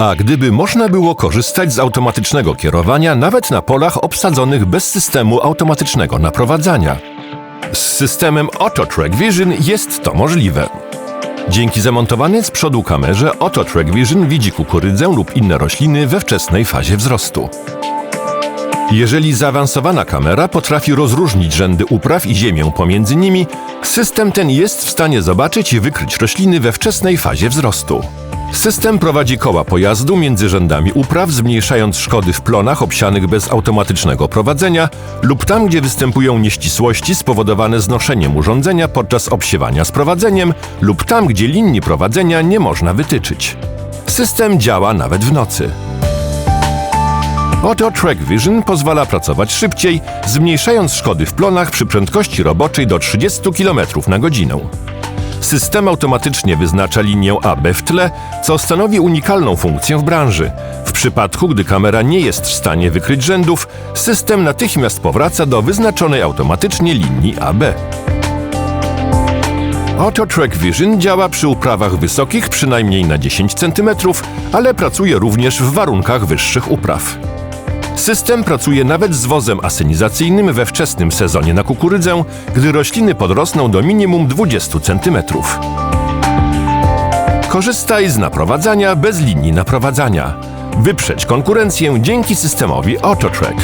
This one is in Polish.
A gdyby można było korzystać z automatycznego kierowania nawet na polach obsadzonych bez systemu automatycznego naprowadzania? Z systemem Auto Track Vision jest to możliwe. Dzięki zamontowanej z przodu kamerze Auto Track Vision widzi kukurydzę lub inne rośliny we wczesnej fazie wzrostu. Jeżeli zaawansowana kamera potrafi rozróżnić rzędy upraw i ziemię pomiędzy nimi, system ten jest w stanie zobaczyć i wykryć rośliny we wczesnej fazie wzrostu. System prowadzi koła pojazdu między rzędami upraw, zmniejszając szkody w plonach obsianych bez automatycznego prowadzenia lub tam, gdzie występują nieścisłości spowodowane znoszeniem urządzenia podczas obsiewania z prowadzeniem lub tam, gdzie linii prowadzenia nie można wytyczyć. System działa nawet w nocy. Auto Track Vision pozwala pracować szybciej, zmniejszając szkody w plonach przy prędkości roboczej do 30 km na godzinę. System automatycznie wyznacza linię AB w tle, co stanowi unikalną funkcję w branży. W przypadku, gdy kamera nie jest w stanie wykryć rzędów, system natychmiast powraca do wyznaczonej automatycznie linii AB. Auto Track Vision działa przy uprawach wysokich przynajmniej na 10 cm, ale pracuje również w warunkach wyższych upraw. System pracuje nawet z wozem asynizacyjnym we wczesnym sezonie na kukurydzę, gdy rośliny podrosną do minimum 20 cm. Korzystaj z naprowadzania bez linii naprowadzania. Wyprzedź konkurencję dzięki systemowi AutoTrack.